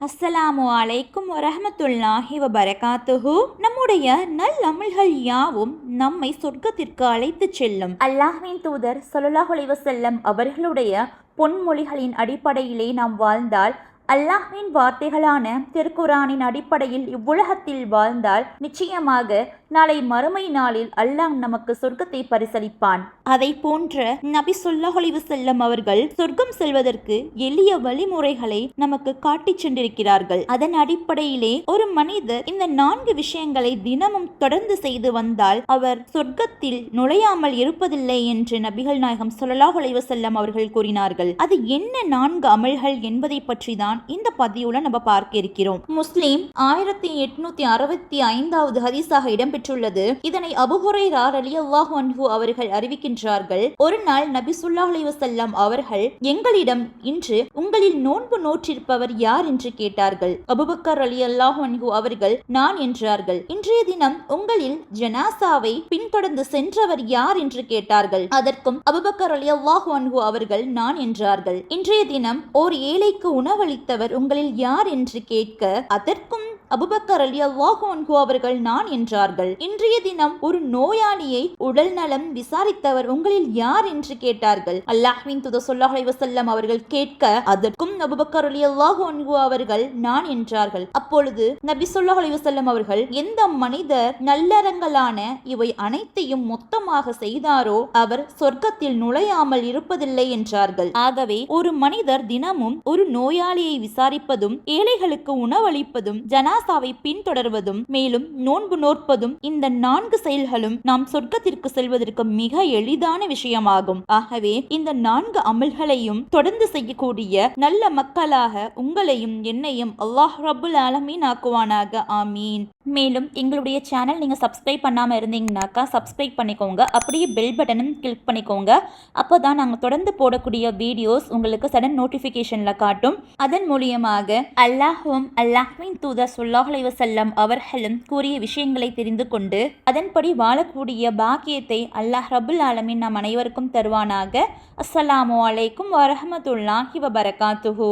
அஸ்ஸலாமு அலைக்கும் வரஹமத்துல்லாஹி வபரகாத்துஹு. நம்முடைய நல்லமல்கள் யாவும் நம்மை சொர்க்கத்திற்கு அழைத்து செல்லும். அல்லாஹ்வின் தூதர் ஸல்லல்லாஹு செல்லம் அவர்களுடைய பொன்மொழிகளின் அடிப்படையிலே நாம் வாழ்ந்தால் அல்லாஹ்வின் வார்த்தைகளான திருக்குரானின் அடிப்படையில் இவ்வுலகத்தில் வாழ்ந்தால் நிச்சயமாக நாளை மறுமை நாளில் அல்லாஹ் நமக்கு சொர்க்கத்தை பரிசளிப்பான். அதை போன்ற நபி ஸல்லல்லாஹு செல்லும் அவர்கள் சொர்க்கம் செல்வதற்கு எளிய வழிமுறைகளை நமக்கு காட்டிச் சென்றிருக்கிறார்கள். அதன் அடிப்படையிலே ஒரு மனிதர் இந்த நான்கு விஷயங்களை தினமும் தொடர்ந்து செய்து வந்தால் அவர் சொர்க்கத்தில் நுழையாமல் இருப்பதில்லை என்று நபிகள் நாயகம் ஸல்லல்லாஹு செல்லம் அவர்கள் கூறினார்கள். அது என்ன நான்கு அமல்கள் என்பதை பற்றி தான் இந்த பதிவுல நம்ம பார்க்க இருக்கிறோம். முஸ்லீம் ஆயிரத்தி எட்நூத்தி அறுபத்தி ஐந்தாவது ஹதீஸாக இடம்பெற்றுள்ளது. இதனை அபுஹுரைரா அல்லாஹ் அன்ஹு அவர்கள் அறிவிக்கின்றார்கள். ஒரு நாள் நபி ஸல்லல்லாஹு அலைஹி அவர்கள் எங்களிடம் இன்று உங்களில் நோன்பு நோற்றிருப்பவர் யார்? என்று கேட்டார்கள். அபுபக்கர் ரலியல்லாஹு அன்ஹு அவர்கள் நான் என்றார்கள். இன்றைய தினம் உங்களில் ஜனாசாவை பின்தொடர்ந்து சென்றவர் யார்? என்று கேட்டார்கள். அதற்கும் அபுபக்கர் ரலியல்லாஹு அன்ஹு அவர்கள் நான் என்றார்கள். இன்றைய தினம் ஓர் ஏழைக்கு அளித்தவர் உங்களில் யார் என்று கேட்க அதற்கு அபுபக்கர் அலி அல்லாஹோன்கு அவர்கள் நான் என்றார்கள். இன்றைய தினம் ஒரு நோயாளியை உடல் நலம் விசாரித்தவர் உங்களில் யார் என்று கேட்டார்கள். அல்லாஹ்வின் துத சொல்லாஹலை வசல்லம் அவர்கள் கேட்க அதற்கும் அபுபக்கர் அலி அல்லாஹோன்கு அவர்கள் நான் என்றார்கள். அப்பொழுது நபி சொல்லாஹலை வசல்லம் அவர்கள் எந்த மனிதர் நல்லறங்களான இவை அனைத்தையும் மொத்தமாக செய்தாரோ அவர் சொர்க்கத்தில் நுழையாமல் இருப்பதில்லை என்றார்கள். ஆகவே ஒரு மனிதர் தினமும் ஒரு நோயாளியை விசாரிப்பதும் ஏழைகளுக்கு உணவளிப்பதும் ஜனாசாவை பின்தொடர்வதும் மேலும் நோன்பு நோற்பதும் இந்த நான்கு செயல்களும் நாம் சொர்க்கத்திற்கு செல்வதற்கு மிக எளிதான விஷயமாகும். ஆகவே இந்த நான்கு அமல்களையும் தொடர்ந்து செய்யக்கூடிய நல்ல மக்களாக உங்களையும் என்னையும் அல்லாஹ் ரபுல் ஆலமீன் ஆக்குவானாக. ஆமீன். மேலும் எங்களுடைய சேனல் நீங்கள் சப்ஸ்கிரைப் பண்ணாமல் இருந்தீங்கன்னாக்கா சப்ஸ்கிரைப் பண்ணிக்கோங்க. அப்படியே பெல் பட்டனும் கிளிக் பண்ணிக்கோங்க. அப்போ தான் நாங்கள் தொடர்ந்து போடக்கூடிய வீடியோஸ் உங்களுக்கு சடன் நோட்டிஃபிகேஷனில் காட்டும். அதன் மூலியமாக அல்லாஹும் அல்லாஹ்வின் தூதர் சுல்லாஹலை வசல்லம் அவர்களும் கூறிய விஷயங்களை தெரிந்து கொண்டு அதன்படி வாழக்கூடிய பாக்கியத்தை அல்லாஹ் ரபுல் ஆலமின் நம் அனைவருக்கும் தருவானாக. அஸ்ஸலாமு அலைக்கும் வரஹமத்துல்லாஹி வபரகாத்துஹு.